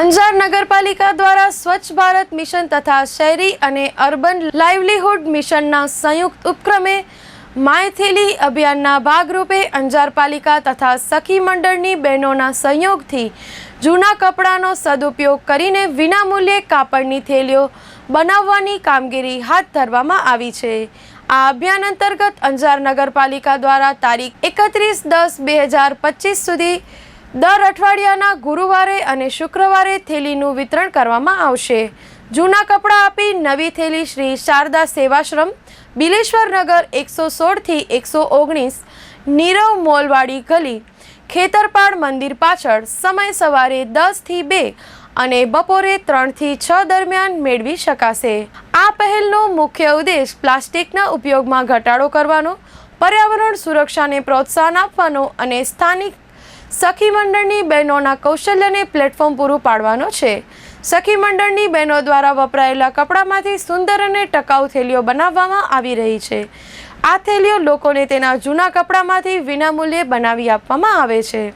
અંજાર નગરપાલિકા દ્વારા સ્વચ્છ ભારત મિશન તથા શહેરી અને અર્બન લાઇવલીહુડ મિશનના સંયુક્ત ઉપક્રમે માયથેલી અભિયાનના ભાગરૂપે અંજાર પાલિકા તથા સખી મંડળની બહેનોના સંયોગથી જૂના કપડાનો સદુપયોગ કરીને વિનામૂલ્યે કાપડની થેલીઓ બનાવવાની કામગીરી હાથ ધરવામાં આવી છે. આ અભિયાન અંતર્ગત અંજાર નગરપાલિકા દ્વારા તારીખ એકત્રીસ દસ બે હજાર પચીસ સુધી દર અઠવાડિયાના ગુરુવારે અને શુક્રવારે થેલીનું વિતરણ કરવામાં આવશે. જૂના કપડાં આપી નવી થેલી શ્રી શારદા સેવાશ્રમ બિલેશ્વર નગર એકસો સોળથી એકસો ઓગણીસ, નીરવ મોલવાડી ગલી ખેતરપાડ મંદિર પાછળ સમય સવારે દસથી બે અને બપોરે ત્રણથી છ દરમિયાન મેળવી શકાશે. આ પહેલનો મુખ્ય ઉદ્દેશ પ્લાસ્ટિકના ઉપયોગમાં ઘટાડો કરવાનો, પર્યાવરણ સુરક્ષાને પ્રોત્સાહન આપવાનો અને સ્થાનિક સખી મંડળની બહેનોના કૌશલ્યને પ્લેટફોર્મ પૂરું પાડવાનો છે. સખી મંડળની બહેનો દ્વારા વપરાયેલા કપડામાંથી સુંદર અને ટકાઉ થેલીઓ બનાવવામાં આવી રહી છે. આ થેલીઓ લોકોને તેના જૂના કપડામાંથી વિનામૂલ્યે બનાવી આપવામાં આવે છે.